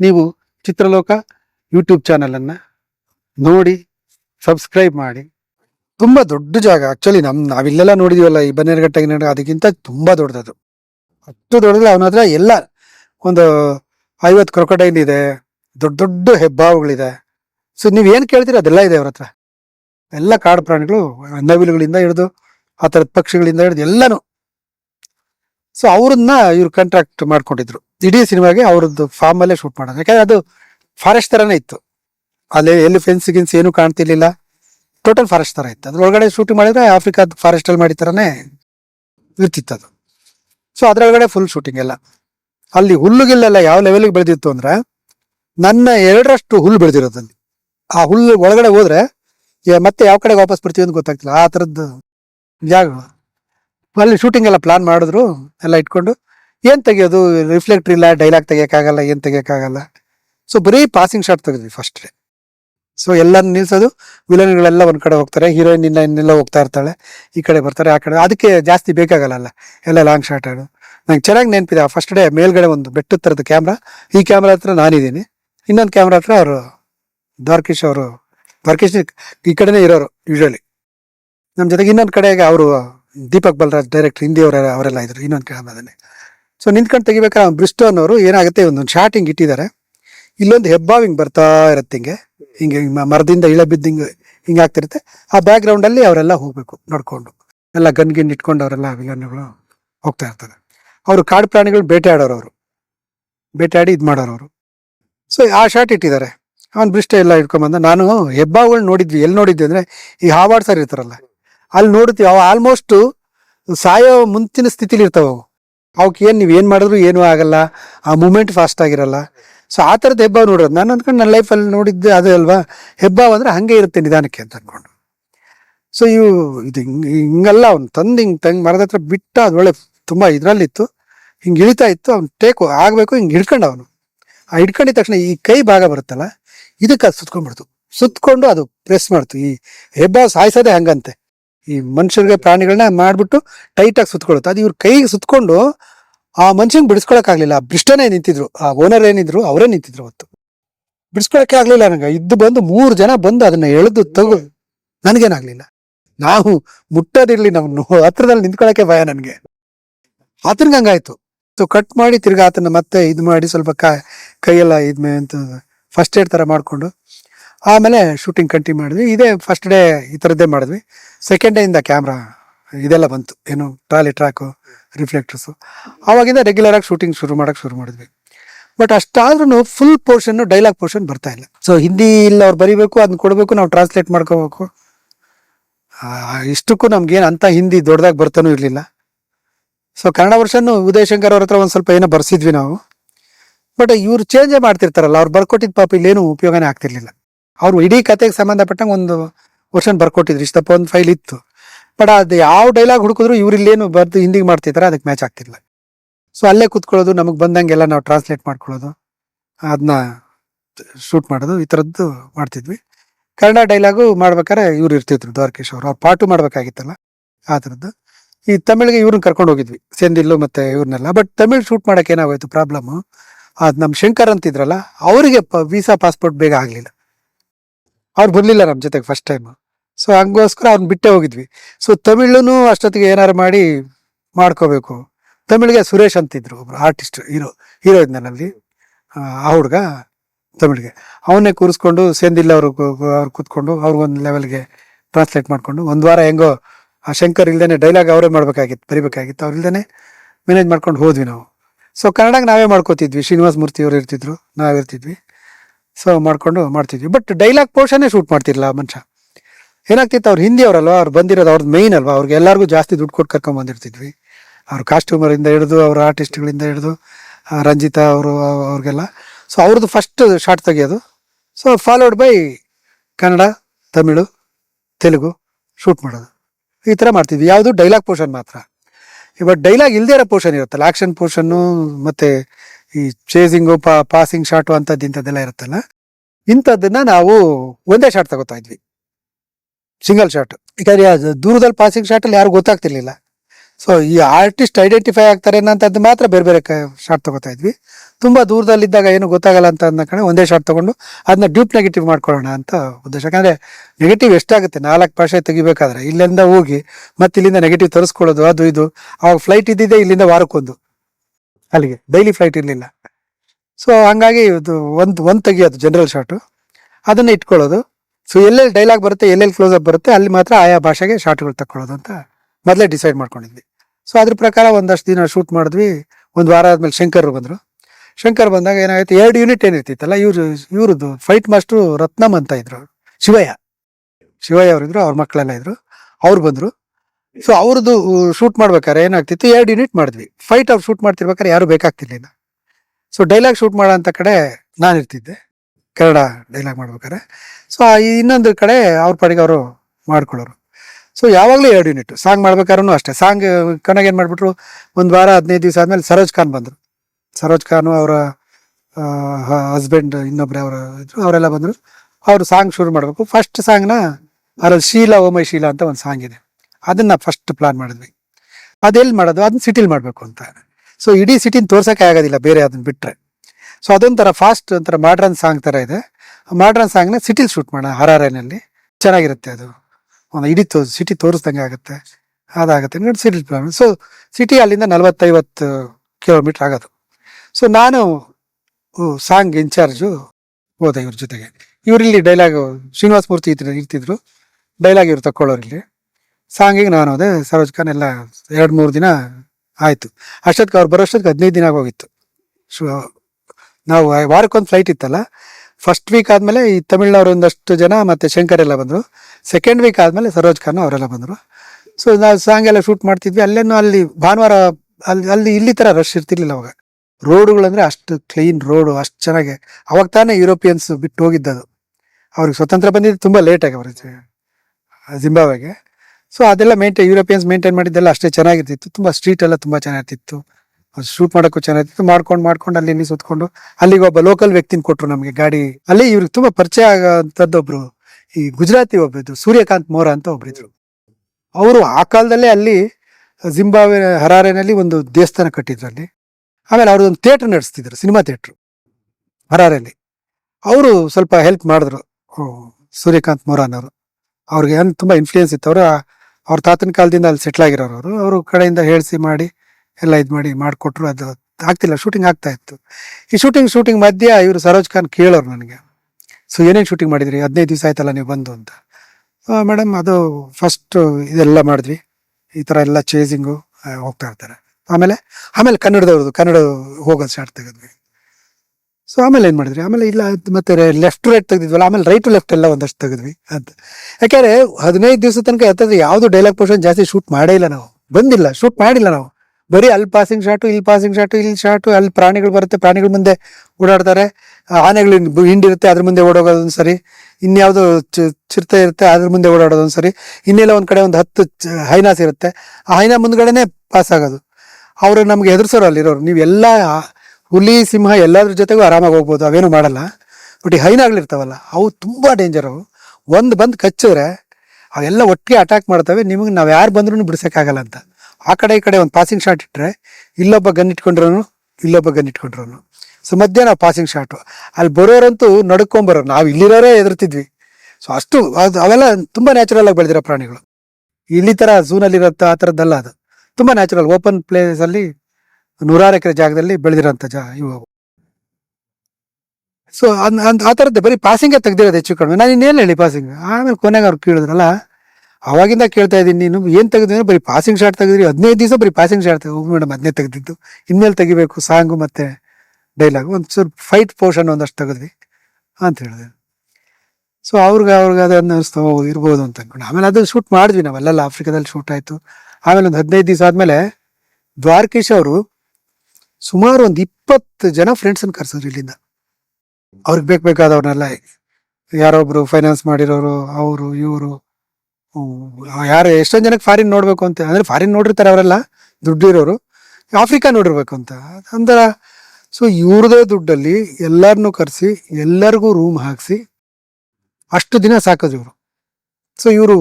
ನೀವು ಚಿತ್ರಲೋಕ ಯೂಟ್ಯೂಬ್ ಚಾನಲನ್ನು ನೋಡಿ, ಸಬ್ಸ್ಕ್ರೈಬ್ ಮಾಡಿ. ತುಂಬ ದೊಡ್ಡ ಜಾಗ. ಆ್ಯಕ್ಚುಲಿ ನಮ್ಮ ನಾವಿಲ್ಲೆಲ್ಲ ನೋಡಿದೀವಲ್ಲ ಈ ಬನ್ನೇರುಘಟ್ಟ ಅದಕ್ಕಿಂತ ತುಂಬ ದೊಡ್ಡದದು ಅಷ್ಟು ದೊಡ್ಡದಿಲ್ಲ. ಅವನ ಹತ್ರ ಎಲ್ಲ ಒಂದು ಐವತ್ತು ಕ್ರೊಕಟೈನ್ ಇದೆ, ದೊಡ್ಡ ದೊಡ್ಡ ಹೆಬ್ಬಾವುಗಳಿದೆ. ಸೊ ನೀವು ಏನು ಕೇಳ್ತೀರ ಅದೆಲ್ಲ ಇದೆ ಅವ್ರ ಹತ್ರ. ಎಲ್ಲ ಕಾಡು ಪ್ರಾಣಿಗಳು ನವಿಲುಗಳಿಂದ ಹಿಡಿದು, ಆ ಥರದ ಪಕ್ಷಿಗಳಿಂದ ಹಿಡಿದು ಎಲ್ಲನೂ. ಸೊ ಅವ್ರನ್ನ ಇವ್ರು ಕಾಂಟ್ರಾಕ್ಟ್ ಮಾಡ್ಕೊಂಡಿದ್ರು. ಇಡೀ ಸಿನಿಮಾಗೆ ಅವ್ರದ್ದು ಫಾರ್ಮ್ ಅಲ್ಲೇ ಶೂಟ್ ಮಾಡೋದು. ಯಾಕಂದ್ರೆ ಅದು ಫಾರೆಸ್ಟ್ ತರನೇ ಇತ್ತು. ಅಲ್ಲಿ ಎಲ್ಲಿ ಫೆನ್ಸ್ ಗಿನ್ಸ್ ಏನು ಕಾಣ್ತಿರ್ಲಿಲ್ಲ. ಟೋಟಲ್ ಫಾರೆಸ್ಟ್ ತರ ಇತ್ತು. ಅದ್ರ ಒಳಗಡೆ ಶೂಟಿಂಗ್ ಮಾಡಿದ್ರೆ ಆಫ್ರಿಕಾದ ಫಾರೆಸ್ಟ್ ಅಲ್ಲಿ ಮಾಡಿ ತರನೇ ಇರ್ತಿತ್ತು ಅದು. ಸೊ ಅದ್ರೊಳಗಡೆ ಫುಲ್ ಶೂಟಿಂಗ್ ಎಲ್ಲ. ಅಲ್ಲಿ ಹುಲ್ಲುಗಿಲ್ಲೆಲ್ಲ ಯಾವ ಲೆವೆಲ್ಗೆ ಬೆಳೆದಿತ್ತು ಅಂದ್ರೆ ನನ್ನ ಎರಡರಷ್ಟು ಹುಲ್ಲು ಬೆಳೆದಿರೋದಲ್ಲಿ ಆ ಹುಲ್ಲು ಒಳಗಡೆ ಹೋದ್ರೆ ಮತ್ತೆ ಯಾವ ಕಡೆ ವಾಪಸ್ ಬರ್ತೀವಿ ಅಂತ ಗೊತ್ತಾಗ್ತಿಲ್ಲ. ಆ ಥರದ್ದು ಜಾಗ. ಅಲ್ಲಿ ಶೂಟಿಂಗ್ ಎಲ್ಲ ಪ್ಲಾನ್ ಮಾಡಿದ್ರು. ಎಲ್ಲ ಇಟ್ಕೊಂಡು ಏನ್ ತೆಗಿಯೋದು? ರಿಫ್ಲೆಕ್ಟ್ ಇಲ್ಲ ಡೈಲಾಗ್ ತೆಗಿಯಕ್ಕಾಗಲ್ಲ, ಏನ್ ತೆಗಿಯಕ್ಕಾಗಲ್ಲ. ಸೊ ಬರೀ ಪಾಸಿಂಗ್ ಶಾಟ್ ತೆಗೆದ್ವಿ ಫಸ್ಟ್ ಸೊ ಎಲ್ಲ ನಿಲ್ಸೋದು. ವಿಲನ್ಗಳೆಲ್ಲ ಒಂದ್ ಕಡೆ ಹೋಗ್ತಾರೆ. ಹೀರೋಯಿನ್ ಇನ್ನ ಇನ್ನೆಲ್ಲ ಹೋಗ್ತಾ ಇರ್ತಾಳೆ. ಈ ಕಡೆ ಬರ್ತಾರೆ, ಆ ಕಡೆ. ಅದಕ್ಕೆ ಜಾಸ್ತಿ ಬೇಕಾಗಲ್ಲ ಎಲ್ಲ ಲಾಂಗ್ ಶಾಟ್ ಅದು. ನಂಗೆ ಚೆನ್ನಾಗಿ ನೆನಪಿದೆ. ಫಸ್ಟ್ ಡೇ ಮೇಲ್ಗಡೆ ಒಂದು ಬೆಟ್ಟದ ತರದ ಕ್ಯಾಮ್ರಾ ಈ ಕ್ಯಾಮ್ರಾ ಹತ್ರ ನಾನಿದ್ದೀನಿ. ಇನ್ನೊಂದು ಕ್ಯಾಮ್ರಾ ಹತ್ರ ಅವರು ದ್ವಾರಕೀಶ್ ಅವರು. ದ್ವಾರಕೀಶ್ ಈ ಕಡೆನೇ ಇರೋರು ಯೂಶಲಿ ನಮ್ಮ ಜೊತೆಗೆ ಇನ್ನೊಂದು ಕಡೆಗೆ ಅವರು ದೀಪಕ್ ಬಲರಾಜ್ ಡೈರೆಕ್ಟರ್ ಹಿಂದಿ ಅವರ ಅವರೆಲ್ಲ ಇದ್ರು. ಇನ್ನೊಂದು ಕ್ಯಾಮ್ರಾದಲ್ಲಿ ಸೊ ನಿಂತ್ಕೊಂಡು ತೆಗಿಬೇಕಾದ್ರೆ ಬ್ರಿಸ್ಟೋನ್ ಅವರು ಏನಾಗುತ್ತೆ ಒಂದೊಂದು ಶಾರ್ಟ್ ಹಿಂಗೆ ಇಟ್ಟಿದ್ದಾರೆ. ಇಲ್ಲೊಂದು ಹೆಬ್ಬಾವ್ ಹಿಂಗೆ ಬರ್ತಾ ಇರುತ್ತೆ ಹಿಂಗೆ. ಹಿಂಗೆ ಮರದಿಂದ ಇಳೆ ಬಿದ್ದು ಹಿಂಗೆ ಹಿಂಗೆ ಆಗ್ತಿರುತ್ತೆ. ಆ ಬ್ಯಾಕ್ ಗ್ರೌಂಡಲ್ಲಿ ಅವರೆಲ್ಲ ಹೋಗಬೇಕು, ನೋಡಿಕೊಂಡು. ಎಲ್ಲ ಗನ್ ಗಿನ್ ಇಟ್ಕೊಂಡು ಅವರೆಲ್ಲ ವಿಲನ್ಗಳು ಹೋಗ್ತಾ ಇರ್ತಾರೆ ಅವರು ಕಾಡು ಪ್ರಾಣಿಗಳು ಬೇಟೆಯಾಡೋರು ಅವರು ಬೇಟೆಯಾಡಿ ಇದು ಮಾಡೋರು ಅವರು ಸೊ ಆ ಶಾಟ್ ಇಟ್ಟಿದ್ದಾರೆ. ಅವ್ನು ಬ್ರಿಷ್ಟ ಎಲ್ಲ ಇಟ್ಕೊಂಬಂದ ನಾನು ಹೆಬ್ಬಾವುಗಳು ನೋಡಿದ್ವಿ. ಎಲ್ಲಿ ನೋಡಿದ್ವಿ ಅಂದರೆ, ಈ ಹಾವಾಡ್ ಸರ್ ಇರ್ತಾರಲ್ಲ. ಅಲ್ಲಿ ನೋಡ್ತೀವಿ ಅವು ಆಲ್ಮೋಸ್ಟ್ ಸಾಯೋ ಮುಂಚಿನ ಸ್ಥಿತಿಲಿ ಇರ್ತಾವೆ ಅವು. ಅವಕ್ಕೆ ಏನು ನೀವು ಏನು ಮಾಡಿದ್ರು ಏನೂ ಆಗಲ್ಲ. ಆ ಮೂಮೆಂಟ್ ಫಾಸ್ಟ್ ಆಗಿರಲ್ಲ. ಸೊ ಆ ಥರದ ಹೆಬ್ಬಾವ್ ನೋಡೋದು ನಾನು ಅಂದ್ಕೊಂಡು ನನ್ನ ಲೈಫಲ್ಲಿ ನೋಡಿದ್ದೆ ಅದೇ ಅಲ್ವಾ? ಹೆಬ್ಬಾವ್ ಅಂದರೆ ಹಾಗೆ ಇರುತ್ತೆ ನಿಧಾನಕ್ಕೆ ಅಂತ ಅಂದ್ಕೊಂಡು ಸೊ ಇವು ಇದು ಹಿಂಗೆ, ಹಿಂಗಲ್ಲ, ಅವ್ನು ತಂದು ಹಿಂಗೆ ತಂಗ್ ಮರದ ಹತ್ರ ಬಿಟ್ಟ ಅದು ಒಳ್ಳೆ ತುಂಬ ಇದರಲ್ಲಿತ್ತು. ಹಿಂಗೆ ಇಳಿತಾ ಇತ್ತು, ಅವ್ನು ಟೇಕು ಆಗಬೇಕು, ಹಿಂಗೆ ಹಿಡ್ಕೊಂಡು ಅವನು. ಆ ಹಿಡ್ಕೊಂಡಿದ ತಕ್ಷಣ ಈ ಕೈ ಭಾಗ ಬರುತ್ತಲ್ಲ, ಇದಕ್ಕೆ ಅದು ಸುತ್ಕೊಂಡ್ಬಿಡ್ತು. ಸುತ್ಕೊಂಡು ಅದು ಪ್ರೆಸ್ ಮಾಡ್ತು. ಈ ಹೆಬ್ಬಾವ್ ಸಾಯಿಸೋದೇ ಹಂಗಂತೆ. ಈ ಮನುಷ್ಯರಿಗೆ ಪ್ರಾಣಿಗಳನ್ನ ಮಾಡಿಬಿಟ್ಟು ಟೈಟ್ ಆಗಿ ಸುತ್ಕೊಳ್ಳುತ್ತೆ. ಅದು ಇವ್ರ ಕೈಗೆ ಸುತ್ಕೊಂಡು ಆ ಮನುಷ್ಯನ್ ಬಿಡಿಸ್ಕೊಳಕ್ ಆಗ್ಲಿಲ್ಲ ಆ ಬ್ರಿಷ್ಟನೇ ನಿಂತಿದ್ರು. ಆ ಓನರ್ ಏನಿದ್ರು, ಅವರೇ ನಿಂತಿದ್ರು ಅವತ್ತು. ಬಿಡಿಸ್ಕೊಳಕ್ಕೆ ಆಗಲಿಲ್ಲ ನನಗೆ ಇದ್ದು ಬಂದು ಮೂರು ಜನ ಬಂದು ಅದನ್ನ ಎಳೆದು ತಗೋ ನನಗೇನಾಗ್ಲಿಲ್ಲ. ನಾವು ಮುಟ್ಟೋದಿರ್ಲಿ, ನಾವು ಹತ್ರದಲ್ಲಿ ನಿಂತ್ಕೊಳಕ್ಕೆ ಭಯ ನನಗೆ. ಆತನಿಗೆ ಹಂಗಾಯ್ತು. ಸೊ ಕಟ್ ಮಾಡಿ ತಿರ್ಗಾ ಆತನ ಮತ್ತೆ ಇದು ಮಾಡಿ ಸ್ವಲ್ಪ ಕೈಯೆಲ್ಲ ಇದ್ಮೆ ಅಂತ ಫಸ್ಟ್ ಏಡ್ ತರ ಮಾಡ್ಕೊಂಡು ಆಮೇಲೆ ಶೂಟಿಂಗ್ ಕಂಟಿನ್ಯೂ ಮಾಡಿದ್ವಿ. ಇದೇ ಫಸ್ಟ್ ಡೇ ಈ ಥರದ್ದೇ ಮಾಡಿದ್ವಿ. ಸೆಕೆಂಡ್ ಡೇ ಇಂದ ಕ್ಯಾಮ್ರಾ ಇದೆಲ್ಲ ಬಂತು. ಏನು ಟ್ರಾಲಿ ಟ್ರ್ಯಾಕು ರಿಫ್ಲೆಕ್ಟರ್ಸು ಆವಾಗಿಂದ ರೆಗ್ಯುಲರಾಗಿ ಶೂಟಿಂಗ್ ಶುರು ಮಾಡೋಕೆ ಶುರು ಮಾಡಿದ್ವಿ. ಬಟ್ ಅಷ್ಟಾದ್ರೂ ಫುಲ್ ಪೋರ್ಷನ್ನು ಡೈಲಾಗ್ ಪೋರ್ಷನ್ ಬರ್ತಾ ಇಲ್ಲ. ಸೊ ಹಿಂದಿ ಇಲ್ಲ, ಅವ್ರು ಬರೀಬೇಕು ಅದನ್ನ ಕೊಡಬೇಕು, ನಾವು ಟ್ರಾನ್ಸ್ಲೇಟ್ ಮಾಡ್ಕೋಬೇಕು. ಇಷ್ಟಕ್ಕೂ ನಮ್ಗೇನು ಅಂತ ಹಿಂದಿ ದೊಡ್ಡದಾಗಿ ಬರ್ತಾನೂ ಇರಲಿಲ್ಲ. ಸೊ ಕನ್ನಡ ವರ್ಷನು ಉದಯ್ ಶಂಕರ್ ಅವ್ರ ಹತ್ರ ಒಂದು ಸ್ವಲ್ಪ ಏನೋ ಬರ್ಸಿದ್ವಿ ನಾವು. ಬಟ್ ಇವ್ರು ಚೇಂಜೇ ಮಾಡ್ತಿರ್ತಾರಲ್ಲ, ಅವ್ರು ಬರ್ಕೊಟ್ಟಿದ್ದು ಪಾಪ ಇಲ್ಲೇನು ಉಪಯೋಗನೇ ಆಗ್ತಿರ್ಲಿಲ್ಲ. ಅವ್ರು ಇಡೀ ಕತೆಗೆ ಸಂಬಂಧಪಟ್ಟಂಗೆ ಒಂದು ವರ್ಷನ್ ಬರ್ಕೊಟ್ಟಿದ್ರು, ಇಷ್ಟಪ್ಪ ಒಂದು ಫೈಲ್ ಇತ್ತು. ಬಟ್ ಅದು ಯಾವ ಡೈಲಾಗ್ ಹುಡುಕಿದ್ರು ಇವ್ರು ಇಲ್ಲೇನು ಬರ್ದು ಹಿಂದಿಗೆ ಮಾಡ್ತಿದ್ದಾರೆ ಅದಕ್ಕೆ ಮ್ಯಾಚ್ ಆಗ್ತಿಲ್ಲ ಸೊ ಅಲ್ಲೇ ಕೂತ್ಕೊಳ್ಳೋದು, ನಮಗೆ ಬಂದಂಗೆಲ್ಲ ನಾವು ಟ್ರಾನ್ಸ್ಲೇಟ್ ಮಾಡ್ಕೊಳ್ಳೋದು ಅದನ್ನ ಶೂಟ್ ಮಾಡೋದು, ಈ ಥರದ್ದು ಮಾಡ್ತಿದ್ವಿ. ಕನ್ನಡ ಡೈಲಾಗು ಮಾಡ್ಬೇಕಾದ್ರೆ ಇವ್ರು ಇರ್ತಿದ್ರು, ದ್ವಾರಕೇಶ್ ಅವರು. ಅವ್ರು ಪಾಟು ಮಾಡ್ಬೇಕಾಗಿತ್ತಲ್ಲ, ಆ ಥರದ್ದು. ಈ ತಮಿಳಿಗೆ ಇವ್ರನ್ನ ಕರ್ಕೊಂಡು ಹೋಗಿದ್ವಿ, ಸೆಂದಿಲ್ಲು ಮತ್ತೆ ಇವ್ರನ್ನೆಲ್ಲ ಬಟ್ ತಮಿಳ್ ಶೂಟ್ ಮಾಡಕ್ಕೆ ಏನಾಗೋಯ್ತು ಪ್ರಾಬ್ಲಮ್ ಅದು ನಮ್ಮ ಶಂಕರ್ ಅಂತಿದ್ರಲ್ಲ, ಅವರಿಗೆ ವೀಸಾ ಪಾಸ್ಪೋರ್ಟ್ ಬೇಗ ಆಗ್ಲಿಲ್ಲ. ಅವ್ರು ಬರ್ಲಿಲ್ಲ ನಮ್ಮ ಜೊತೆಗೆ ಫಸ್ಟ್ ಟೈಮ್ ಸೊ ಹಂಗೋಸ್ಕರ ಅವ್ರನ್ನ ಬಿಟ್ಟೆ ಹೋಗಿದ್ವಿ. ಸೊ ತಮಿಳುನು ಅಷ್ಟೊತ್ತಿಗೆ ಏನಾರು ಮಾಡಿ ಮಾಡ್ಕೋಬೇಕು. ತಮಿಳಿಗೆ ಸುರೇಶ್ ಅಂತಿದ್ರು ಒಬ್ರು ಆರ್ಟಿಸ್ಟ್ ಹೀರೋ ಹೀರೋ ಇದ್ನಲ್ಲಿ ಆ ಹುಡುಗ ತಮಿಳಿಗೆ. ಅವನ್ನೇ ಕೂರಿಸ್ಕೊಂಡು ಸೇಂದಿಲ್ಲ ಅವರು ಅವ್ರು ಕೂತ್ಕೊಂಡು ಅವ್ರಿಗೊಂದು ಲೆವೆಲ್ಗೆ ಟ್ರಾನ್ಸ್ಲೇಟ್ ಮಾಡ್ಕೊಂಡು ಒಂದು ವಾರ ಹೆಂಗೋ ಆ ಶಂಕರ್ ಇಲ್ದೇನೆ ಡೈಲಾಗ್ ಅವರೇ ಮಾಡಬೇಕಾಗಿತ್ತು, ಬರಿಬೇಕಾಗಿತ್ತು. ಅವ್ರು ಇಲ್ದೇನೆ ಮ್ಯಾನೇಜ್ ಮಾಡ್ಕೊಂಡು ಹೋದ್ವಿ ನಾವು. ಸೊ ಕನ್ನಡಕ್ಕೆ ನಾವೇ ಮಾಡ್ಕೋತಿದ್ವಿ. ಶ್ರೀನಿವಾಸ್ ಮೂರ್ತಿ ಅವರು ಇರ್ತಿದ್ರು, ನಾವು ಇರ್ತಿದ್ವಿ. ಸೊ ಮಾಡ್ಕೊಂಡು ಮಾಡ್ತಿದ್ವಿ. ಬಟ್ ಡೈಲಾಗ್ ಪೋರ್ಷನ್ನೇ ಶೂಟ್ ಮಾಡ್ತಿರ್ಲಿಲ್ಲ ಮನುಷ್ಯ. ಏನಾಗ್ತಿತ್ತು, ಅವ್ರು ಹಿಂದಿ ಅವರಲ್ವಾ? ಅವ್ರು ಬಂದಿರೋದು ಅವ್ರದ್ದು ಮೈನ್ ಅಲ್ವಾ? ಅವ್ರಿಗೆ ಎಲ್ಲರಿಗೂ ಜಾಸ್ತಿ ದುಡ್ಡು ಕೊಟ್ಟು ಕರ್ಕೊಂಡ್ ಬಂದಿರ್ತಿದ್ವಿ. ಅವ್ರ ಕಾಸ್ಟ್ಯೂಮರಿಂದ ಹಿಡಿದು, ಅವ್ರ ಆರ್ಟಿಸ್ಟ್ಗಳಿಂದ ಹಿಡಿದು ರಂಜಿತಾ ಅವರು ಅವ್ರಿಗೆಲ್ಲ. ಸೊ ಅವ್ರದ್ದು ಫಸ್ಟ್ ಶಾರ್ಟ್ ತೆಗೆಯೋದು. So followed by Kannada, Tamil, Telugu shoot ಮಾಡೋದು. ಈ ಥರ ಮಾಡ್ತಿದ್ವಿ. ಯಾವುದು? ಡೈಲಾಗ್ ಪೋರ್ಷನ್ ಮಾತ್ರ. ಇವಾಗ ಡೈಲಾಗ್ ಇಲ್ಲದೇ ಇರೋ ಪೋರ್ಷನ್ ಇರುತ್ತಲ್ಲ. ಆ್ಯಕ್ಷನ್ ಪೋರ್ಷನ್ನು ಮತ್ತೆ ಈ ಚೇಸಿಂಗು ಪಾ ಪಾಸಿಂಗ್ ಶಾಟು ಅಂಥದ್ದು ಇಂಥದ್ದೆಲ್ಲ ಇರುತ್ತಲ್ಲ, ಇಂಥದ್ದನ್ನ ನಾವು ಒಂದೇ ಶಾಟ್ ತಗೋತಾ ಇದ್ವಿ. ಸಿಂಗಲ್ ಶಾಟ್ ಯಾಕಂದ್ರೆ ದೂರದಲ್ಲಿ ಪಾಸಿಂಗ್ ಶಾಟ್ ಅಲ್ಲಿ ಯಾರು ಗೊತ್ತಾಗ್ತಿರ್ಲಿಲ್ಲ. ಸೊ ಈ ಆರ್ಟಿಸ್ಟ್ ಐಡೆಂಟಿಫೈ ಆಗ್ತಾರೆ ಅನ್ನೋಂಥದ್ದು ಮಾತ್ರ ಬೇರೆ ಬೇರೆ ಶಾರ್ಟ್ ತಗೋತಾ ಇದ್ವಿ. ತುಂಬ ದೂರದಲ್ಲಿದ್ದಾಗ ಏನು ಗೊತ್ತಾಗಲ್ಲ ಅಂತ ಅಂದ ಕಡೆ ಒಂದೇ ಶಾರ್ಟ್ ತಗೊಂಡು ಅದನ್ನ ಡ್ಯೂಪ್ ನೆಗೆಟಿವ್ ಮಾಡ್ಕೊಳ್ಳೋಣ ಅಂತ ಉದ್ದೇಶ. ಯಾಕಂದರೆ ನೆಗೆಟಿವ್ ಎಷ್ಟಾಗುತ್ತೆ? ನಾಲ್ಕು ಭಾಷೆ ತೆಗಿಬೇಕಾದ್ರೆ ಇಲ್ಲಿಂದ ಹೋಗಿ ಮತ್ತೆ ಇಲ್ಲಿಂದ ನೆಗೆಟಿವ್ ತರಿಸ್ಕೊಳ್ಳೋದು, ಅದು ಇದು. ಅವಾಗ ಫ್ಲೈಟ್ ಇದ್ದಿದ್ದೆ ಇಲ್ಲಿಂದ ವಾರಕ್ಕೊಂದು. ಅಲ್ಲಿಗೆ ಡೈಲಿ ಫ್ಲೈಟ್ ಇರಲಿಲ್ಲ. ಸೊ ಹಂಗಾಗಿ ಇದು ಒಂದು ಒಂದು ತೆಗಿಯೋದು ಜನರಲ್ ಶಾರ್ಟು ಅದನ್ನ ಇಟ್ಕೊಳ್ಳೋದು. ಸೊ ಎಲ್ಲೆಲ್ಲಿ ಡೈಲಾಗ್ ಬರುತ್ತೆ, ಎಲ್ಲೆಲ್ಲಿ ಕ್ಲೋಸ್ ಬರುತ್ತೆ, ಅಲ್ಲಿ ಮಾತ್ರ ಆಯಾ ಭಾಷೆಗೆ ಶಾರ್ಟ್ಗಳು ತಕ್ಕೊಳ್ಳೋದು ಅಂತ ಮೊದಲೇ ಡಿಸೈಡ್ ಮಾಡ್ಕೊಂಡಿದ್ವಿ. ಸೊ ಅದ್ರ ಪ್ರಕಾರ ಒಂದಷ್ಟು ದಿನ ಶೂಟ್ ಮಾಡಿದ್ವಿ. ಒಂದು ವಾರ ಆದಮೇಲೆ ಶಂಕರ್ ಬಂದರು. ಶಂಕರ್ ಬಂದಾಗ ಏನಾಗುತ್ತೆ ಎರಡು ಯೂನಿಟ್ ಏನಿರ್ತಿತ್ತಲ್ಲ ಇವ್ರು, ಇವ್ರದ್ದು ಫೈಟ್ ಮಾಸ್ಟ್ರು ರತ್ನಮ್ ಅಂತ ಇದ್ರು. ಶಿವಯ್ಯ. ಶಿವಯ್ಯ ಅವರಿದ್ರು, ಅವ್ರ ಮಕ್ಕಳೆಲ್ಲ ಇದ್ರು. ಅವ್ರು ಬಂದರು. ಸೊ ಅವ್ರದ್ದು ಶೂಟ್ ಮಾಡ್ಬೇಕಾರೆ ಏನಾಗ್ತಿತ್ತು? ಎರಡು ಯೂನಿಟ್ ಮಾಡಿದ್ವಿ. ಫೈಟ್ ಅವ್ರು ಶೂಟ್ ಮಾಡ್ತಿರ್ಬೇಕಾದ್ರೆ ಯಾರು ಬೇಕಾಗ್ತಿರ್ಲಿಲ್ಲ. ಸೊ ಡೈಲಾಗ್ ಶೂಟ್ ಮಾಡೋ ಕಡೆ ನಾನು ಇರ್ತಿದ್ದೆ. ಕನ್ನಡ ಡೈಲಾಗ್ ಮಾಡ್ಬೇಕಾದ್ರೆ. ಸೊ ಇನ್ನೊಂದು ಕಡೆ ಅವ್ರ ಪಾಡಿಗೆ ಅವರು ಮಾಡ್ಕೊಳ್ಳೋರು. ಸೊ ಯಾವಾಗಲೂ ಎರಡು ಯೂನಿಟ್ ಸಾಂಗ್ ಮಾಡ್ಬೇಕಾದ್ರೂ ಅಷ್ಟೇ. ಸಾಂಗ್ ಕೊನೆಗೆ ಏನು ಮಾಡಿಬಿಟ್ರು? ಒಂದು ವಾರ, ಹದಿನೈದು ದಿವಸ ಆದಮೇಲೆ ಸರೋಜ್ ಖಾನ್ ಬಂದರು. ಸರೋಜ್ ಖಾನು ಅವರ ಹಸ್ಬೆಂಡ್ ಇನ್ನೊಬ್ರೇ ಅವರ ಇದ್ರು. ಅವರೆಲ್ಲ ಬಂದರು. ಅವರು ಸಾಂಗ್ ಶುರು ಮಾಡಬೇಕು. ಫಸ್ಟ್ ಸಾಂಗ್ನ ಅದ್ರಲ್ಲಿ ಶೀಲಾ, ಓಮೈ ಶೀಲಾ ಅಂತ ಒಂದು ಸಾಂಗ್ ಇದೆ. ಅದನ್ನ ಫಸ್ಟ್ ಪ್ಲಾನ್ ಮಾಡಿದ್ವಿ. ಅದೆಲ್ಲಿ ಮಾಡೋದು? ಅದನ್ನ ಸಿಟಿಲಿ ಮಾಡಬೇಕು ಅಂತ. ಸೊ ಇಡೀ ಸಿಟಿನ ತೋರ್ಸೋಕೆ ಆಗೋದಿಲ್ಲ, ಬೇರೆ ಅದನ್ನ ಬಿಟ್ಟರೆ ಸೊ ಅದೊಂಥರ ಫಾಸ್ಟ್ ಒಂಥರ ಮಾಡ್ರನ್ ಸಾಂಗ್ ಥರ ಇದೆ. ಮಾಡ್ರನ್ ಸಾಂಗ್ನ ಸಿಟಿಲಿ ಶೂಟ್ ಮಾಡೋಣ ಹರಾರೆನಲ್ಲಿ ಚೆನ್ನಾಗಿರುತ್ತೆ ಅದು. ಒಂದು ಇಡೀ ತೋ ಸಿಟಿ ತೋರಿಸ್ದಂಗೆ ಆಗುತ್ತೆ. ಅದಾಗುತ್ತೆ. ನೋಡಿ ಪ್ಲಾನ್ ಸೊ ಸಿಟಿ ಅಲ್ಲಿಂದ ನಲ್ವತ್ತೈವತ್ತು ಕಿಲೋಮೀಟ್ರ್ ಆಗೋದು. ಸೊ ನಾನು ಸಾಂಗ್ ಇನ್ಚಾರ್ಜು ಹೋದೆ ಇವ್ರ ಜೊತೆಗೆ. ಇವರಿಲ್ಲಿ ಡೈಲಾಗ್ ಶ್ರೀನಿವಾಸ ಮೂರ್ತಿ ಇರ್ತಿದ್ರು. ಡೈಲಾಗ್ ಇವ್ರು ಇಲ್ಲಿ. ಸಾಂಗಿಗೆ ನಾನು ಅದೇ ಸರೋಜ್ ಖಾನ್ ಎಲ್ಲ ಎರಡು ಮೂರು ದಿನ ಆಯಿತು. ಅಷ್ಟೊತ್ತಿಗೆ ಅವ್ರು ಬರೋಷ್ಟೊತ್ತಿಗೆ ಹದಿನೈದು ದಿನ ಆಗೋಗಿತ್ತು. ಶು, ನಾವು ವಾರಕ್ಕೊಂದು ಫ್ಲೈಟ್ ಇತ್ತಲ್ಲ ಫಸ್ಟ್ ವೀಕ್ ಆದಮೇಲೆ ಈ ತಮಿಳ್ನವ್ರು ಒಂದಷ್ಟು ಜನ ಮತ್ತು ಶಂಕರ್ ಎಲ್ಲ ಬಂದರು. ಸೆಕೆಂಡ್ ವೀಕ್ ಆದಮೇಲೆ ಸರೋಜ್ ಖಾನ್ ಅವರೆಲ್ಲ ಬಂದರು. ಸೊ ನಾವು ಸಾಂಗ್ ಎಲ್ಲ ಶೂಟ್ ಮಾಡ್ತಿದ್ವಿ. ಅಲ್ಲೇನೂ ಅಲ್ಲಿ ಭಾನುವಾರ, ಅಲ್ಲಿ ಅಲ್ಲಿ ಇಲ್ಲಿ ಥರ ರಶ್ ಇರ್ತಿರ್ಲಿಲ್ಲ ಅವಾಗ. ರೋಡುಗಳಂದರೆ ಅಷ್ಟು ಕ್ಲೀನ್ ರೋಡು ಅಷ್ಟು ಚೆನ್ನಾಗಿ. ಅವಾಗ ತಾನೇ ಯುರೋಪಿಯನ್ಸ್ ಬಿಟ್ಟು ಹೋಗಿದ್ದದು. ಅವ್ರಿಗೆ ಸ್ವತಂತ್ರ ಬಂದಿದ್ದು ತುಂಬ ಲೇಟಾಗಿ ಅವ್ರಿಗೆ ಜಿಂಬಾಬ್ವೆಗೆ ಸೊ ಅದೆಲ್ಲ ಮೇಂಟೈನ್ ಯುರೋಪಿಯನ್ಸ್ ಮೇಂಟೈನ್ ಮಾಡಿದ್ದೆಲ್ಲ ಅಷ್ಟೇ ಚೆನ್ನಾಗಿರ್ತಿತ್ತು. ತುಂಬ ಸ್ಟ್ರೀಟ್ ಎಲ್ಲ ತುಂಬ ಚೆನ್ನಾಗಿರ್ತಿತ್ತು. ಶೂಟ್ ಮಾಡೋಕ್ಕೂ ಚೆನ್ನಾಗಿತ್ತು ಮಾಡ್ಕೊಂಡು ಮಾಡ್ಕೊಂಡು ಅಲ್ಲಿ ಇಲ್ಲಿ ಸುತ್ಕೊಂಡು, ಅಲ್ಲಿಗೆ ಒಬ್ಬ ಲೋಕಲ್ ವ್ಯಕ್ತಿನ ಕೊಟ್ಟರು ನಮಗೆ ಗಾಡಿ. ಅಲ್ಲಿ ಇವ್ರಿಗೆ ತುಂಬ ಪರಿಚಯ ಆಗೋಂಥದ್ದೊಬ್ರು ಈ ಗುಜರಾತಿ ಒಬ್ರಿದ್ರು, ಸೂರ್ಯಕಾಂತ್ ಮೋರ ಅಂತ ಒಬ್ಬರಿದ್ರು ಅವರು ಆ ಕಾಲದಲ್ಲೇ ಅಲ್ಲಿ ಜಿಂಬಾವೆ ಹರಾರೆನಲ್ಲಿ ಒಂದು ದೇವಸ್ಥಾನ ಕಟ್ಟಿದ್ರು ಅಲ್ಲಿ. ಆಮೇಲೆ ಅವರು ಒಂದು ಥಿಯೇಟರ್ ನಡೆಸ್ತಿದ್ರು ಸಿನಿಮಾ ಥಿಯೇಟ್ರು ಹರಾರೆಯಲ್ಲಿ ಅವರು ಸ್ವಲ್ಪ ಹೆಲ್ಪ್ ಮಾಡಿದ್ರು ಸೂರ್ಯಕಾಂತ್ ಮೋರಾನ್ ಅವರು ಅವ್ರಿಗೆ ಏನು ತುಂಬ ಇನ್ಫ್ಲೂಯೆನ್ಸ್ ಇತ್ತು. ಅವರು ಅವ್ರ ತಾತನ ಕಾಲದಿಂದ ಅಲ್ಲಿ ಸೆಟ್ಲ್ ಆಗಿರೋರು ಅವರು. ಅವ್ರ ಕಡೆಯಿಂದ ಹೇಳಿಸಿ ಮಾಡಿ, ಎಲ್ಲ ಇದು ಮಾಡಿ, ಮಾಡಿಕೊಟ್ರು. ಅದು ಆಗ್ತಿಲ್ಲ ಶೂಟಿಂಗ್ ಆಗ್ತಾ ಇತ್ತು. ಈ ಶೂಟಿಂಗ್ ಶೂಟಿಂಗ್ ಮಧ್ಯ ಇವರು ಸರೋಜ್ ಖಾನ್ ಕೇಳೋರು ನನಗೆ. ಸೊ ಏನೇನು ಶೂಟಿಂಗ್ ಮಾಡಿದ್ರಿ? ಹದಿನೈದು ದಿವಸ ಆಯ್ತಲ್ಲ ನೀವು ಬಂದು ಅಂತ. ಮೇಡಮ್ ಅದು ಫಸ್ಟ್ ಇದೆಲ್ಲ ಮಾಡಿದ್ವಿ. ಈ ಥರ ಎಲ್ಲ ಚೇಸಿಂಗು ಹೋಗ್ತಾ ಇರ್ತಾರೆ. ಆಮೇಲೆ ಆಮೇಲೆ ಕನ್ನಡದವ್ರದ್ದು, ಕನ್ನಡ ಹೋಗೋದು ಸ್ಟಾರ್ಟ್ ತೆಗೆದ್ವಿ. ಸೊ ಆಮೇಲೆ ಏನು ಮಾಡಿದ್ರಿ? ಆಮೇಲೆ ಇಲ್ಲ ಮತ್ತೆ ಲೆಫ್ಟ್ ರೈಟ್ ತೆಗೆದಿದ್ವಲ್ಲ, ಆಮೇಲೆ ರೈಟ್ ಲೆಫ್ಟ್ ಎಲ್ಲ ಒಂದಷ್ಟು ತೆಗೆದ್ವಿ. ಅಂತ ಯಾಕೆಂದ್ರೆ ಹದಿನೈದು ದಿವಸ ತನಕ ಯಾವ್ದು ಯಾವುದು ಡೈಲಾಗ್ ಪೋರ್ಷನ್ ಜಾಸ್ತಿ ಶೂಟ್ ಮಾಡೇ ಇಲ್ಲ ನಾವು. ಬಂದಿಲ್ಲ ಶೂಟ್ ಮಾಡಿಲ್ಲ ನಾವು. ಬರೀ ಅಲ್ಲಿ ಪಾಸಿಂಗ್ ಶಾಟು ಇಲ್ಲಿ ಪಾಸಿಂಗ್ ಶಾಟು ಇಲ್ಲಿ ಶಾಟು ಅಲ್ಲಿ ಪ್ರಾಣಿಗಳು ಬರುತ್ತೆ, ಪ್ರಾಣಿಗಳ ಮುಂದೆ ಓಡಾಡ್ತಾರೆ. ಆನೆಗಳು ಹಿಂಡ್- ಹಿಂಡಿರುತ್ತೆ, ಅದ್ರ ಮುಂದೆ ಓಡೋಗೋದೊಂದು ಸರಿ. ಇನ್ಯಾವುದೋ ಚಿರತೆ ಇರುತ್ತೆ, ಅದ್ರ ಮುಂದೆ ಓಡಾಡೋದೊಂದು ಸರಿ. ಇನ್ನೆಲ್ಲ ಒಂದು ಕಡೆ ಒಂದು ಹತ್ತು ಹೈನಾಸ್ ಇರುತ್ತೆ. ಆ ಹೈನಾ ಮುಂದ್ಗಡೆನೆ ಪಾಸ್ ಆಗೋದು. ಅವ್ರು ನಮ್ಗೆ ಹೆದರ್ಸೋರು ಅಲ್ಲಿರೋರು. ನೀವು ಹುಲಿ, ಸಿಂಹ ಎಲ್ಲಾದ್ರ ಜೊತೆಗೂ ಆರಾಮಾಗಿ ಹೋಗ್ಬೋದು, ಅವೇನು ಮಾಡಲ್ಲ. ಬಟ್ ಈ ಹೈನಾಗಳಿರ್ತಾವಲ್ಲ ಅವು ತುಂಬ ಡೇಂಜರ್ ಅವು. ಒಂದು ಬಂದು ಕಚ್ಚಿದ್ರೆ ಅವೆಲ್ಲ ಒಟ್ಟಿಗೆ ಅಟ್ಯಾಕ್ ಮಾಡ್ತವೆ, ನಿಮಗೆ ನಾವು ಯಾರು ಬಂದ್ರೂ ಬಿಡಿಸೋಕ್ಕಾಗಲ್ಲ ಅಂತ. ಆ ಕಡೆ ಈ ಕಡೆ ಒಂದು ಪಾಸಿಂಗ್ ಶಾಟ್ ಇಟ್ಟರೆ ಇಲ್ಲೊಬ್ಬ ಗನ್ ಇಟ್ಕೊಂಡ್ರು ಇಲ್ಲೊಬ್ಬ ಗನ್ ಇಟ್ಕೊಂಡ್ರು ಸೊ ಮಧ್ಯ ಪಾಸಿಂಗ್ ಶಾಟು ಅಲ್ಲಿ ಬರೋರಂತೂ ನಡ್ಕೊಂಬರೋರು ನಾವು ಇಲ್ಲಿರೋರೇ ಎದುರ್ತಿದ್ವಿ ಸೊ ಅಷ್ಟು ಅದು ಅವೆಲ್ಲ ತುಂಬ ನ್ಯಾಚುರಲ್ ಆಗಿ ಬೆಳೆದಿರೋ ಪ್ರಾಣಿಗಳು. ಇಲ್ಲಿ ಥರ ಝೂನಲ್ಲಿ ಇರತ್ತ ಆ ಥರದ್ದಲ್ಲ ಅದು. ತುಂಬ ನ್ಯಾಚುರಲ್ ಓಪನ್ ಪ್ಲೇಸ್ ಅಲ್ಲಿ ನೂರಾರು ಎಕರೆ ಜಾಗದಲ್ಲಿ ಬೆಳೆದಿರೋಂಥ ಜಾ ಇವು ಸೊ ಆ ಥರದ್ದೇ, ಬರೀ ಪಾಸಿಂಗೇ ತೆಗ್ದಿರೋದು ಹೆಚ್ಚು ಕಡಿಮೆ. ನಾನು ಇನ್ನೇನು ಹೇಳಿ ಪಾಸಿಂಗ್ ಆಮೇಲೆ ಕೊನೆಗೆ ಅವ್ರು ಕೇಳಿದ್ರಲ್ಲ, ಅವಾಗಿಂದ ಕೇಳ್ತಾ ಇದ್ದೀನಿ ನೀನು, ಏನು ತೆಗೆದ್ರೆ ಬರೀ ಪಾಸಿಂಗ್ ಶಾರ್ಟ್ ತೆಗೆದ್ರಿ, ಹದಿನೈದು ದಿವಸ ಬರೀ ಪಾಸಿಂಗ್ ಶಾಟ್ ಹೋಗಿ ಮೇಡಮ್ ಅದನ್ನೇ ತೆಗೆದಿದ್ದು. ಇನ್ಮೇಲೆ ತೆಗಿಬೇಕು, ಸಾಂಗು ಮತ್ತೆ ಡೈಲಾಗ್ ಒಂದು ಸ್ವಲ್ಪ ಫೈಟ್ ಪೋರ್ಷನ್ ಒಂದಷ್ಟು ತೆಗೆದ್ವಿ ಅಂತ ಹೇಳಿದೆ. ಸೊ ಅವ್ರಿಗೆ ಅವ್ರಿಗೆ ಅದನ್ನ ಅನ್ನಿಸ್ತು ಇರ್ಬೋದು ಅಂತ ಅನ್ಕೊಂಡು. ಆಮೇಲೆ ಅದು ಶೂಟ್ ಮಾಡಿದ್ವಿ ನಾವೆಲ್ಲ ಆಫ್ರಿಕಾದಲ್ಲಿ ಶೂಟ್ ಆಯಿತು. ಆಮೇಲೆ ಒಂದು ಹದಿನೈದು ದಿವಸ ಆದಮೇಲೆ ದ್ವಾರಕೀಶ್ ಅವರು ಸುಮಾರು ಒಂದು ಇಪ್ಪತ್ತು ಜನ ಫ್ರೆಂಡ್ಸನ್ನು ಕರ್ಸಿದ್ರು ಇಲ್ಲಿಂದ. ಅವ್ರಿಗೆ ಬೇಕು ಬೇಕಾದವ್ರನ್ನೆಲ್ಲ ಯಾರೊಬ್ರು ಫೈನಾನ್ಸ್ ಮಾಡಿರೋರು, ಅವರು, ಇವರು ಯಾರು ಎಷ್ಟೊಂದು ಜನಕ್ಕೆ ಫಾರಿನ್ ನೋಡಬೇಕು ಅಂತ, ಅಂದ್ರೆ ಫಾರಿನ್ ನೋಡಿರ್ತಾರೆ ಅವರೆಲ್ಲ ದುಡ್ಡಿರೋರು ಆಫ್ರಿಕಾ ನೋಡಿರ್ಬೇಕು ಅಂತ. ಅಂದ್ರೆ ಸೊ ಇವ್ರದೇ ದುಡ್ಡಲ್ಲಿ ಎಲ್ಲರನ್ನೂ ಕರೆಸಿ, ಎಲ್ಲರಿಗೂ ರೂಮ್ ಹಾಕಿಸಿ, ಅಷ್ಟು ದಿನ ಸಾಕೋದು ಇವರು. ಸೊ ಇವರು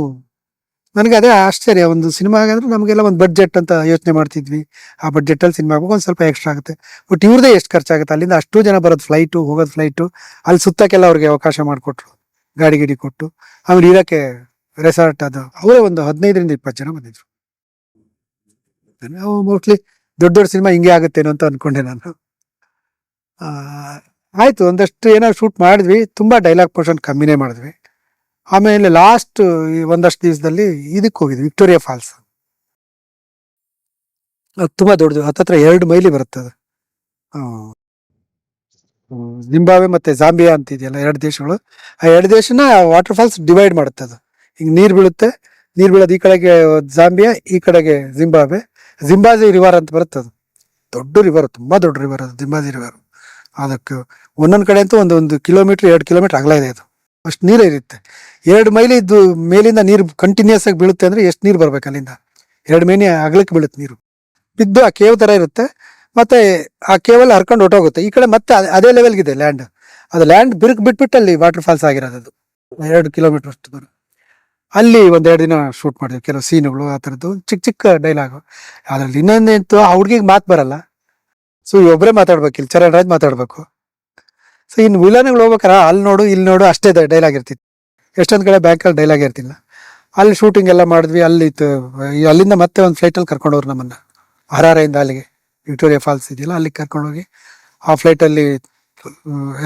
ನನಗೆ ಅದೇ ಆಶ್ಚರ್ಯ. ಒಂದು ಸಿನಿಮಾ ಆಗಂದ್ರೆ ನಮಗೆಲ್ಲ ಒಂದು ಬಡ್ಜೆಟ್ ಅಂತ ಯೋಚನೆ ಮಾಡ್ತಿದ್ವಿ. ಆ ಬಡ್ಜೆಟಲ್ಲಿ ಸಿನಿಮಾ ಆಗಬೇಕು ಒಂದು ಸ್ವಲ್ಪ ಎಕ್ಸ್ಟ್ರಾ ಆಗುತ್ತೆ. ಬಟ್ ಇವ್ರದೇ ಎಷ್ಟು ಖರ್ಚಾಗುತ್ತೆ? ಅಲ್ಲಿಂದ ಅಷ್ಟು ಜನ ಬರೋದು ಫ್ಲೈಟು ಹೋಗೋದು ಫ್ಲೈಟು ಅಲ್ಲಿ ಸುತ್ತಕ್ಕೆಲ್ಲ ಅವ್ರಿಗೆ ಅವಕಾಶ ಮಾಡಿಕೊಟ್ರು. ಗಾಡಿ ಗಿಡಿ ಕೊಟ್ಟು. ಆಮೇಲೆ ಇರೋಕ್ಕೆ ರೆಸಾರ್ಟ್ ಅದು. ಅವರೇ ಒಂದು ಹದಿನೈದರಿಂದ ಇಪ್ಪತ್ತು ಜನ ಬಂದಿದ್ರು. ಮೋಸ್ಟ್ಲಿ ದೊಡ್ಡ ದೊಡ್ಡ ಸಿನಿಮಾ ಹಿಂಗೆ ಆಗುತ್ತೇನೋ ಅಂತ ಅಂದ್ಕೊಂಡೆ ನಾನು. ಆಯಿತು ಆಯ್ತು, ಒಂದಷ್ಟು ಏನೋ ಶೂಟ್ ಮಾಡಿದ್ವಿ. ತುಂಬಾ ಡೈಲಾಗ್ ಪೋರ್ಷನ್ ಕಮ್ಮಿನೇ ಮಾಡಿದ್ವಿ. ಆಮೇಲೆ ಲಾಸ್ಟ್ ಒಂದಷ್ಟು ದಿವಸದಲ್ಲಿ ಇದಕ್ಕೆ ಹೋಗಿದ್ವಿ ವಿಕ್ಟೋರಿಯಾ ಫಾಲ್ಸ್ ಅದು ತುಂಬಾ ದೊಡ್ಡದು, ಹತ್ತತ್ರ ಎರಡು ಮೈಲಿ ಬರುತ್ತೆ ಅದು ಜಿಂಬಾಬ್ವೆ ಮತ್ತೆ ಜಾಂಬಿಯಾ ಅಂತ ಇದೆಯಲ್ಲ ಎರಡು ದೇಶಗಳು. ಆ ಎರಡು ದೇಶನ ವಾಟರ್ ಫಾಲ್ಸ್ ಡಿವೈಡ್ ಮಾಡುತ್ತೆ ಅದು ಹಿಂಗೆ ನೀರು ಬೀಳುತ್ತೆ, ನೀರು ಬೀಳೋದು ಈ ಕಡೆಗೆ ಜಾಂಬಿಯಾ ಈ ಕಡೆಗೆ ಜಿಂಬಾಬೆ ಜಿಂಬಾಜಿ ರಿವರ್ ಅಂತ ಬರುತ್ತೆ ಅದು ದೊಡ್ಡ ರಿವರ್ ತುಂಬಾ ದೊಡ್ಡ ರಿವರ್ ಅದು ಜಿಂಬಾಜಿ ರಿವರ್ ಅದಕ್ಕೆ ಒಂದೊಂದು ಕಡೆ ಅಂತೂ ಒಂದು ಒಂದು ಕಿಲೋಮೀಟರ್ ಎರಡು ಕಿಲೋಮೀಟರ್ ಆಗಲೇ ಇದೆ ಅದು. ಅಷ್ಟು ನೀರೇ ಇರುತ್ತೆ. ಎರಡು ಮೈಲಿ ಇದ್ದು ಮೇಲಿಂದ ನೀರು ಕಂಟಿನ್ಯೂಸ್ ಆಗಿ ಬೀಳುತ್ತೆ ಅಂದ್ರೆ ಎಷ್ಟು ನೀರು ಬರ್ಬೇಕು ಅಲ್ಲಿಂದ? ಎರಡು ಮೇನಿ ಅಗಲಕ್ಕೆ ಬೀಳುತ್ತೆ ನೀರು. ಬಿದ್ದು ಆ ಕೇವ್ ತರ ಇರುತ್ತೆ. ಮತ್ತೆ ಆ ಕೇವಲ್ಲಿ ಹರ್ಕೊಂಡು ಹೊಟ್ಟೋಗುತ್ತೆ ಈ ಕಡೆ ಮತ್ತೆ ಅದೇ- ಅದೇ ಲೆವೆಲ್ಗಿದೆ ಲ್ಯಾಂಡ್ ಅದು ಲ್ಯಾಂಡ್ ಬಿರುಕು ಬಿಟ್ಬಿಟ್ಟು ಅಲ್ಲಿ ವಾಟರ್ ಫಾಲ್ಸ್ ಆಗಿರೋದು ಅದು. ಎರಡು ಕಿಲೋಮೀಟರ್ ಅಷ್ಟು ದೂರ ಅಲ್ಲಿ ಒಂದೆರಡು ದಿನ ಶೂಟ್ ಮಾಡಿದ್ವಿ. ಕೆಲವು ಸೀನುಗಳು ಆ ಥರದ್ದು ಚಿಕ್ಕ ಚಿಕ್ಕ ಡೈಲಾಗು ಅದ್ರಲ್ಲಿ ಇನ್ನೊಂದೇಂತು ಆ ಹುಡುಗಿಗೆ ಮಾತು ಬರಲ್ಲ. ಸೊ ಒಬ್ಬರೇ ಮಾತಾಡ್ಬೇಕು. ಇಲ್ಲಿ ಚರಣ್ ರಾಜ್ ಮಾತಾಡ್ಬೇಕು. ಸೊ ಇನ್ನು ವಿಲನ್ಗಳು ಹೋಗ್ಬೇಕಾರೆ ಅಲ್ಲಿ ನೋಡು, ಇಲ್ಲಿ ನೋಡು ಅಷ್ಟೇ ಡೈಲಾಗ್ ಇರ್ತಿತ್ತು. ಎಷ್ಟೊಂದು ಕಡೆ ಬ್ಯಾಂಕಲ್ಲಿ ಡೈಲಾಗ್ ಇರ್ತಿಲ್ಲ ಅಲ್ಲಿ ಶೂಟಿಂಗ್ ಎಲ್ಲ ಮಾಡಿದ್ವಿ, ಅಲ್ಲಿ ಇತ್ತು ಅಲ್ಲಿಂದ ಮತ್ತೆ ಒಂದು ಫ್ಲೈಟಲ್ಲಿ ಕರ್ಕೊಂಡೋರು ನಮ್ಮನ್ನು. ಹರಾರೆಯಿಂದ ಅಲ್ಲಿಗೆ ವಿಕ್ಟೋರಿಯಾ ಫಾಲ್ಸ್ ಇದೆಯಲ್ಲ, ಅಲ್ಲಿಗೆ ಕರ್ಕೊಂಡೋಗಿ ಆ ಫ್ಲೈಟಲ್ಲಿ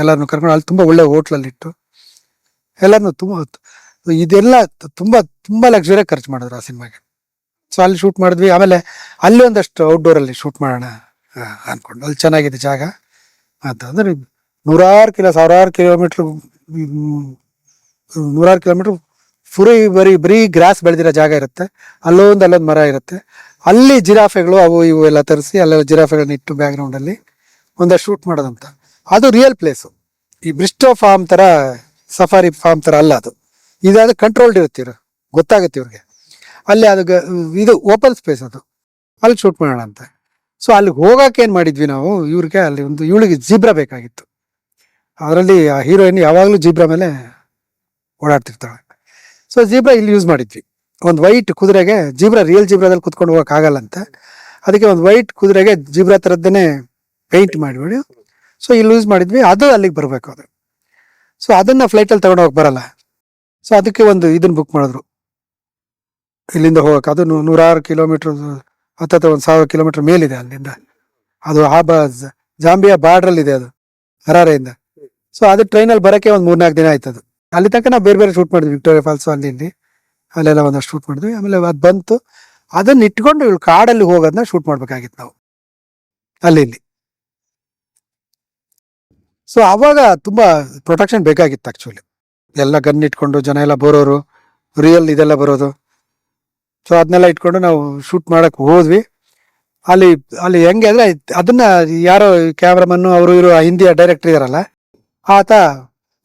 ಎಲ್ಲರನ್ನು ಕರ್ಕೊಂಡು ಅಲ್ಲಿ ತುಂಬ ಒಳ್ಳೆ ಹೋಟ್ಲಲ್ಲಿ ಇಟ್ಟು ಎಲ್ಲರನ್ನು ತುಂಬ ಇದೆಲ್ಲ ತುಂಬ ತುಂಬ ತುಂಬಾ ಲಕ್ಸುರಿ ಖರ್ಚು ಮಾಡಿದ್ರು ಆ ಸಿನಿಮಾಗೆ. ಸೊ ಅಲ್ಲಿ ಶೂಟ್ ಮಾಡಿದ್ವಿ. ಆಮೇಲೆ ಅಲ್ಲಿ ಒಂದಷ್ಟು ಔಟ್ಡೋರಲ್ಲಿ ಶೂಟ್ ಮಾಡೋಣ ಅಂದ್ಕೊಂಡು ಅಲ್ಲಿ ಚೆನ್ನಾಗಿದೆ ಜಾಗ. ಅಂತ ಅಂದ್ರೆ ನೂರಾರು ಕಿಲೋ, ಸಾವಿರಾರು ಕಿಲೋಮೀಟ್ರ್ ನೂರಾರು ಕಿಲೋಮೀಟ್ರ್ ಫುರಿ ಬರೀ ಬರೀ ಗ್ರಾಸ್ ಬೆಳೆದಿರೋ ಜಾಗ ಇರುತ್ತೆ. ಅಲ್ಲೊಂದು ಅಲ್ಲೊಂದು ಮರ ಇರುತ್ತೆ. ಅಲ್ಲಿ ಜಿರಾಫೆಗಳು ಅವು ಇವು ಎಲ್ಲ ತರಿಸಿ, ಅಲ್ಲೆಲ್ಲ ಜಿರಾಫೆಗಳನ್ನ ಇಟ್ಟು ಬ್ಯಾಕ್ಗ್ರೌಂಡ್ ಅಲ್ಲಿ ಒಂದಷ್ಟು ಶೂಟ್ ಮಾಡೋದಂತ. ಅದು ರಿಯಲ್ ಪ್ಲೇಸು ಈ ಬ್ರಿಸ್ಟೋ ಫಾರ್ಮ್ ತರ ಸಫಾರಿ ಫಾರ್ಮ್ ತರ ಅಲ್ಲ ಅದು. ಇದಾದ ಕಂಟ್ರೋಲ್ಡ್ ಇರುತ್ತೆ ಇವರು. ಗೊತ್ತಾಗುತ್ತೆ ಇವ್ರಿಗೆ. ಅಲ್ಲಿ ಅದು ಇದು ಓಪನ್ ಸ್ಪೇಸ್ ಅದು. ಅಲ್ಲಿ ಶೂಟ್ ಮಾಡೋಣ ಅಂತ ಸೊ ಅಲ್ಲಿಗೆ ಹೋಗೋಕೆ ಏನು ಮಾಡಿದ್ವಿ ನಾವು? ಇವ್ರಿಗೆ ಅಲ್ಲಿ ಒಂದು, ಇವಳಿಗೆ ಜೀಬ್ರಾ ಬೇಕಾಗಿತ್ತು. ಅದರಲ್ಲಿ ಆ ಹೀರೋಯಿನ್ ಯಾವಾಗಲೂ ಜೀಬ್ರಾ ಮೇಲೆ ಓಡಾಡ್ತಿರ್ತಾಳೆ. ಸೊ ಜೀಬ್ರಾ ಇಲ್ಲಿ ಯೂಸ್ ಮಾಡಿದ್ವಿ. ಒಂದು ವೈಟ್ ಕುದುರೆಗೆ ಜೀಬ್ರಾ ರಿಯಲ್ ಜೀಬ್ರಾದಲ್ಲಿ ಕುತ್ಕೊಂಡು ಹೋಗೋಕ್ಕಾಗಲ್ಲಂತೆ ಅದಕ್ಕೆ ಒಂದು ವೈಟ್ ಕುದುರೆಗೆ ಜೀಬ್ರಾ ಥರದ್ದೇ ಪೇಂಟ್ ಮಾಡಿಬಿಡಿ. ಸೊ ಇಲ್ಲಿ ಯೂಸ್ ಮಾಡಿದ್ವಿ. ಅದು ಅಲ್ಲಿಗೆ ಬರಬೇಕು ಅದು. ಸೊ ಅದನ್ನು ಫ್ಲೈಟಲ್ಲಿ ತಗೊಂಡು ಹೋಗಕ್ ಬರಲ್ಲ. ಸೊ ಅದಕ್ಕೆ ಒಂದು ಇದನ್ನು ಬುಕ್ ಮಾಡಿದ್ರು. ಇಲ್ಲಿಂದ ಹೋಗೋಕೆ. ಅದು ನೂರಾರು ಕಿಲೋಮೀಟ್ರ್ ಹತ್ತತ್ರ ಒಂದು ಸಾವಿರ ಕಿಲೋಮೀಟ್ರ್ ಮೇಲಿದೆ ಅಲ್ಲಿಂದ. ಅದು ಆ ಬ ಜಾಂಬಿಯಾ ಬಾರ್ಡ್ರಲ್ಲಿದೆ ಅದು. ಹರಾರೆಯಿಂದ. ಸೊ ಅದು ಟ್ರೈನಲ್ಲಿ ಬರೋಕ್ಕೆ ಒಂದು ಮೂರ್ನಾಲ್ಕು ದಿನ ಆಯ್ತದು. ಅಲ್ಲಿ ತನಕ ನಾವು ಬೇರೆ ಬೇರೆ ಶೂಟ್ ಮಾಡಿದ್ವಿ ವಿಕ್ಟೋರಿಯಾ ಫಾಲ್ಸ್ ಅಲ್ಲಿ. ಇಲ್ಲಿ ಅಲ್ಲೆಲ್ಲ ಒಂದಷ್ಟು ಶೂಟ್ ಮಾಡಿದ್ವಿ. ಆಮೇಲೆ ಅದು ಬಂತು. ಅದನ್ನ ಇಟ್ಕೊಂಡು ಇವಳು ಕಾಡಲ್ಲಿ ಹೋಗೋದನ್ನ ಶೂಟ್ ಮಾಡ್ಬೇಕಾಗಿತ್ತು ನಾವು. ಅಲ್ಲಿ, ಇಲ್ಲಿ. ಸೊ ಅವಾಗ ತುಂಬಾ ಪ್ರೊಟೆಕ್ಷನ್ ಬೇಕಾಗಿತ್ತು ಆಕ್ಚುಲಿ ಎಲ್ಲ ಗನ್ ಇಟ್ಕೊಂಡು, ಜನ ಎಲ್ಲ ಬರೋರು ರಿಯಲ್ ಇದೆಲ್ಲ ಬರೋದು. ಸೊ ಅದನ್ನೆಲ್ಲ ಇಟ್ಕೊಂಡು ನಾವು ಶೂಟ್ ಮಾಡಕ್ ಹೋದ್ವಿ. ಅಲ್ಲಿ ಅಲ್ಲಿ ಹೆಂಗೆ ಅಂದ್ರೆ, ಅದನ್ನ ಯಾರೋ ಕ್ಯಾಮ್ರಾಮನ್ ಅವರು ಇರೋ ಹಿಂದಿಯ ಡೈರೆಕ್ಟರ್ ಇದಾರಲ್ಲ ಆತ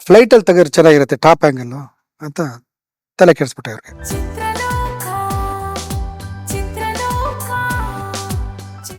ಫ್ಲೈಟಲ್ಲಿ ತೆಗೆದ್ರೆ ಚೆನ್ನಾಗಿರುತ್ತೆ ಟಾಪ್ ಆಂಗಲ್ ಅಂತ ತಲೆ ಕೆಡಿಸ್ಬಿಟ್ಟೆ ಅವ್ರಿಗೆ